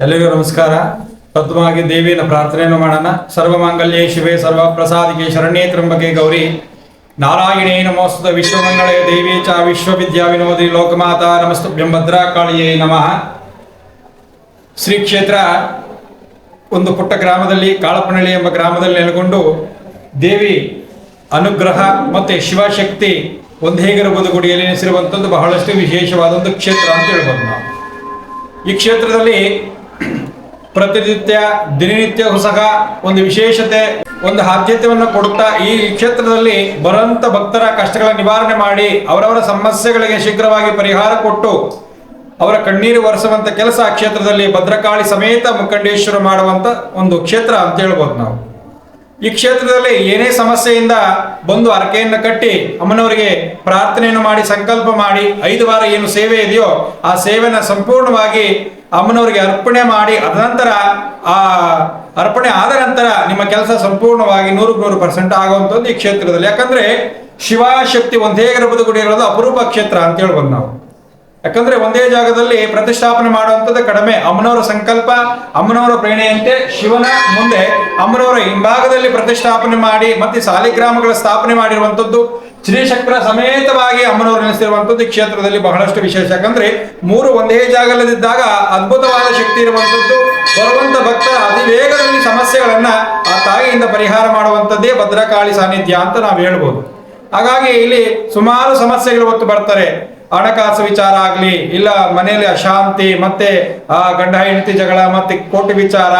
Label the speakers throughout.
Speaker 1: ಎಲ್ಲರಿಗೂ ನಮಸ್ಕಾರ. ಪ್ರಥಮವಾಗಿ ದೇವಿನ ಪ್ರಾರ್ಥನೆಯನ್ನು ಮಾಡೋಣ. ಸರ್ವಮಾಂಗಲ್ಯೇ ಶಿವೆ ಸರ್ವ ಪ್ರಸಾದಿಗೆ ಶರಣ್ಯೇ ತ್ರಂಬಕೆ ಗೌರಿ. ನಾರಾಯಣೇ ನಮೋಸ್ತುತ ವಿಶ್ವಮಂಗಳೇ ದೇವಿ ಚ ವಿಶ್ವವಿದ್ಯಾ ವಿನೋದಿ ಲೋಕಮಾತಾ ನಮಸ್ತು ಭದ್ರಾ ಕಾಳಿಯೇ ನಮಃ. ಶ್ರೀ ಕ್ಷೇತ್ರ ಒಂದು ಪುಟ್ಟ ಗ್ರಾಮದಲ್ಲಿ ಕಾಳಪನಹಳ್ಳಿ ಎಂಬ ಗ್ರಾಮದಲ್ಲಿ ನೆಲೆಗೊಂಡು ದೇವಿ ಅನುಗ್ರಹ ಮತ್ತು ಶಿವಶಕ್ತಿ ಒಂದೇಗಿರಬಹುದು ಗುಡಿಯಲ್ಲಿ ನೆಲೆಸಿರುವಂಥದ್ದು ಬಹಳಷ್ಟು ವಿಶೇಷವಾದ ಒಂದು ಕ್ಷೇತ್ರ ಅಂತ ಹೇಳ್ಬೋದು ನಾವು. ಈ ಕ್ಷೇತ್ರದಲ್ಲಿ ಪ್ರತಿನಿತ್ಯ ದಿನನಿತ್ಯ ಸಹ ಒಂದು ವಿಶೇಷತೆ, ಒಂದು ಆದ್ಯತೆಯನ್ನು ಕೊಡುತ್ತಾ ಈ ಕ್ಷೇತ್ರದಲ್ಲಿ ಬರುವಂತ ಭಕ್ತರ ಕಷ್ಟಗಳ ನಿವಾರಣೆ ಮಾಡಿ ಅವರವರ ಸಮಸ್ಯೆಗಳಿಗೆ ಶೀಘ್ರವಾಗಿ ಪರಿಹಾರ ಕೊಟ್ಟು ಅವರ ಕಣ್ಣೀರು ಒರೆಸುವಂತ ಕೆಲಸ ಆ ಕ್ಷೇತ್ರದಲ್ಲಿ ಭದ್ರಕಾಳಿ ಸಮೇತ ಮುಖಂಡೇಶ್ವರ ಮಾಡುವಂತ ಒಂದು ಕ್ಷೇತ್ರ ಅಂತ ಹೇಳ್ಬೋದು ನಾವು. ಈ ಕ್ಷೇತ್ರದಲ್ಲಿ ಏನೇ ಸಮಸ್ಯೆಯಿಂದ ಬಂದು ಹರಕೆಯನ್ನು ಕಟ್ಟಿ ಅಮ್ಮನವರಿಗೆ ಪ್ರಾರ್ಥನೆಯನ್ನು ಮಾಡಿ, ಸಂಕಲ್ಪ ಮಾಡಿ, ಐದು ವಾರ ಏನು ಸೇವೆ ಇದೆಯೋ ಆ ಸೇವೆನ ಸಂಪೂರ್ಣವಾಗಿ ಅಮ್ಮನವರಿಗೆ ಅರ್ಪಣೆ ಮಾಡಿ, ಅದ ನಂತರ ಆ ಅರ್ಪಣೆ ಆದ ನಂತರ ನಿಮ್ಮ ಕೆಲಸ ಸಂಪೂರ್ಣವಾಗಿ ನೂರಕ್ಕೆ ನೂರು ಪರ್ಸೆಂಟ್ ಆಗುವಂಥದ್ದು ಈ ಕ್ಷೇತ್ರದಲ್ಲಿ. ಯಾಕಂದ್ರೆ ಶಿವಶಕ್ತಿ ಒಂದೇ ಗರ್ಭದ ಗುಡಿ ಇರೋದು ಅಪರೂಪ ಕ್ಷೇತ್ರ ಅಂತ ಹೇಳ್ಬೋದು ನಾವು. ಯಾಕಂದ್ರೆ ಒಂದೇ ಜಾಗದಲ್ಲಿ ಪ್ರತಿಷ್ಠಾಪನೆ ಮಾಡುವಂಥದ್ದು ಕಡಿಮೆ. ಅಮ್ಮನವರ ಸಂಕಲ್ಪ, ಅಮ್ಮನವರ ಪ್ರೇರಣೆಯಂತೆ ಶಿವನ ಮುಂದೆ ಅಮ್ಮನವರ ಹಿಂಭಾಗದಲ್ಲಿ ಪ್ರತಿಷ್ಠಾಪನೆ ಮಾಡಿ, ಮತ್ತೆ ಸಾಲಿಗ್ರಾಮಗಳ ಸ್ಥಾಪನೆ ಮಾಡಿರುವಂಥದ್ದು ಶ್ರೀಶಕ್ರ ಸಮೇತವಾಗಿ ಅಮ್ಮನವರು ನೆಲೆಸಿರುವಂಥದ್ದು ಕ್ಷೇತ್ರದಲ್ಲಿ ಬಹಳಷ್ಟು ವಿಶೇಷ. ಯಾಕಂದ್ರೆ ಮೂರು ಒಂದೇ ಜಾಗದಲ್ಲಿದ್ದಾಗ ಅದ್ಭುತವಾದ ಶಕ್ತಿ ಇರುವಂಥದ್ದು ಬರುವಂತ ಭಕ್ತ ಅತಿ ವೇಗದಲ್ಲಿ ಸಮಸ್ಯೆಗಳನ್ನ ಆ ತಾಯಿಯಿಂದ ಪರಿಹಾರ ಮಾಡುವಂಥದ್ದೇ ಭದ್ರಕಾಳಿ ಸಾನ್ನಿಧ್ಯ ಅಂತ ನಾವು ಹೇಳ್ಬೋದು. ಹಾಗಾಗಿ ಇಲ್ಲಿ ಸುಮಾರು ಸಮಸ್ಯೆಗಳು ಹೊತ್ತು ಬರ್ತಾರೆ. ಹಣಕಾಸು ವಿಚಾರ ಆಗ್ಲಿ, ಇಲ್ಲ ಮನೆಯಲ್ಲಿ ಅಶಾಂತಿ, ಮತ್ತೆ, ಆ, ಗಂಡ ಹೆಂಡತಿ ಜಗಳ, ಮತ್ತೆ ಕೋಟಿ ವಿಚಾರ,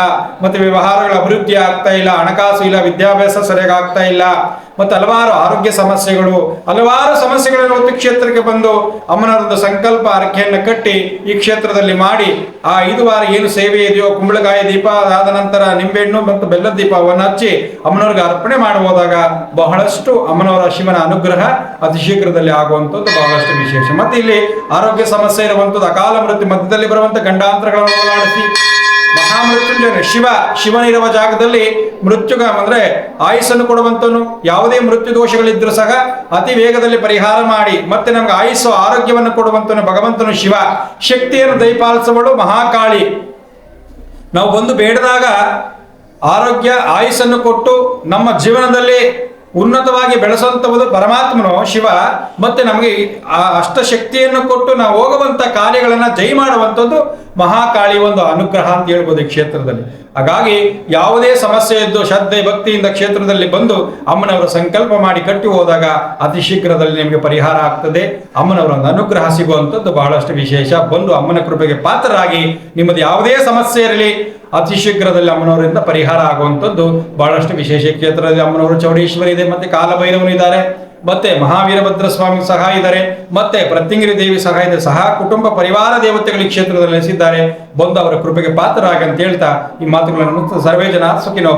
Speaker 1: ಮತ್ತೆ ವ್ಯವಹಾರಗಳ ಅಭಿವೃದ್ಧಿ ಆಗ್ತಾ ಇಲ್ಲ, ಹಣಕಾಸು ಇಲ್ಲ, ವಿದ್ಯಾಭ್ಯಾಸ ಸರಿಯಾಗಿ ಆಗ್ತಾ ಇಲ್ಲ ಮತ್ತೆ ಹಲವಾರು ಆರೋಗ್ಯ ಸಮಸ್ಯೆಗಳು, ಹಲವಾರು ಸಮಸ್ಯೆಗಳನ್ನು ಒಂದು ಕ್ಷೇತ್ರಕ್ಕೆ ಬಂದು ಅಮ್ಮನವರದ್ದು ಸಂಕಲ್ಪ ಅರ್ಕೆಯನ್ನು ಕಟ್ಟಿ ಈ ಕ್ಷೇತ್ರದಲ್ಲಿ ಮಾಡಿ, ಆ ಐದು ವಾರ ಏನು ಸೇವೆ ಇದೆಯೋ, ಕುಂಬಳಕಾಯಿ ದೀಪ ಆದ ನಂತರ ನಿಂಬೆಹಣ್ಣು ಮತ್ತು ಬೆಲ್ಲದ ದೀಪವನ್ನು ಹಚ್ಚಿ ಅಮ್ಮನವ್ರಿಗೆ ಅರ್ಪಣೆ ಮಾಡಬಹುದಾಗ ಬಹಳಷ್ಟು ಅಮ್ಮನವರ ಶಿವನ ಅನುಗ್ರಹ ಅತಿ ಶೀಘ್ರದಲ್ಲಿ ಆಗುವಂಥದ್ದು ಬಹಳಷ್ಟು ವಿಶೇಷ. ಮತ್ತೆ ಇಲ್ಲಿ ಆರೋಗ್ಯ ಸಮಸ್ಯೆ ಇರುವಂಥದ್ದು ಅಕಾಲ ಮೃತ್ಯು ಮಧ್ಯದಲ್ಲಿ ಬರುವಂಥ ಗಂಡಾಂತರಗಳನ್ನು ಮಹಾಮೃತ್ಯುಂಜಯ ಶಿವ, ಶಿವನಿರುವ ಜಾಗದಲ್ಲಿ ಮೃತ್ಯುಗ ಅಂದರೆ ಆಯುಸ್ಸನ್ನು ಕೊಡುವಂತನು ಯಾವುದೇ ಮೃತ್ಯು ದೋಷಗಳಿದ್ರೂ ಸಹ ಅತಿ ವೇಗದಲ್ಲಿ ಪರಿಹಾರ ಮಾಡಿ, ಮತ್ತೆ ನಮ್ಗೆ ಆಯುಸ್ಸು, ಆರೋಗ್ಯವನ್ನು ಕೊಡುವಂತನು ಭಗವಂತನು ಶಿವ. ಶಕ್ತಿಯನ್ನು ದಯಪಾಲಿಸುವಳು ಮಹಾಕಾಳಿ. ನಾವು ಬಂದು ಬೇಡದಾಗ ಆರೋಗ್ಯ, ಆಯುಸ್ಸನ್ನು ಕೊಟ್ಟು ನಮ್ಮ ಜೀವನದಲ್ಲಿ ಉನ್ನತವಾಗಿ ಬೆಳೆಸುವಂಥವುದು ಪರಮಾತ್ಮನು ಶಿವ, ಮತ್ತೆ ನಮಗೆ ಆ ಅಷ್ಟಶಕ್ತಿಯನ್ನು ಕೊಟ್ಟು ನಾವು ಹೋಗುವಂತ ಕಾರ್ಯಗಳನ್ನ ಜೈ ಮಾಡುವಂಥದ್ದು ಮಹಾಕಾಳಿ ಒಂದು ಅನುಗ್ರಹ ಅಂತ ಹೇಳ್ಬೋದು ಈ ಕ್ಷೇತ್ರದಲ್ಲಿ. ಹಾಗಾಗಿ ಯಾವುದೇ ಸಮಸ್ಯೆ ಇದ್ದು ಶ್ರದ್ಧೆ, ಭಕ್ತಿಯಿಂದ ಕ್ಷೇತ್ರದಲ್ಲಿ ಬಂದು ಅಮ್ಮನವರ ಸಂಕಲ್ಪ ಮಾಡಿ ಕಟ್ಟಿ ಹೋದಾಗ ಅತಿ ಶೀಘ್ರದಲ್ಲಿ ನಿಮಗೆ ಪರಿಹಾರ ಆಗ್ತದೆ. ಅಮ್ಮನವರ ಒಂದು ಅನುಗ್ರಹ ಸಿಗುವಂಥದ್ದು ಬಹಳಷ್ಟು ವಿಶೇಷ. ಬಂದು ಅಮ್ಮನ ಕೃಪೆಗೆ ಪಾತ್ರರಾಗಿ ನಿಮ್ಮದು ಯಾವುದೇ ಸಮಸ್ಯೆ ಇರಲಿ ಅತಿ ಶೀಘ್ರದಲ್ಲಿ ಅಮ್ಮನವರಿಂದ ಪರಿಹಾರ ಆಗುವಂಥದ್ದು. ಬಹಳಷ್ಟು ವಿಶೇಷ ಕ್ಷೇತ್ರದಲ್ಲಿ ಅಮ್ಮನವರು ಚೌಡೇಶ್ವರಿ ಇದೆ, ಮತ್ತೆ ಕಾಲಭೈರವನು ಇದ್ದಾರೆ, ಮತ್ತೆ ಮಹಾವೀರಭದ್ರ ಸ್ವಾಮಿ ಸಹ ಇದ್ದಾರೆ, ಮತ್ತೆ ಪ್ರತಿಂಗಿರಿ ದೇವಿ ಸಹ ಇದೆ, ಸಹ ಕುಟುಂಬ ಪರಿವಾರ ದೇವತೆಗಳ ಕ್ಷೇತ್ರದಲ್ಲಿ ನೆಲೆಸಿದ್ದಾರೆ. ಬಂದು ಅವರ ಕೃಪೆಗೆ ಪಾತ್ರರಾಗಂತ ಹೇಳ್ತಾ ಈ ಮಾತುಗಳನ್ನು ಸರ್ವೇ ಜನ ಸುಖಿನೋ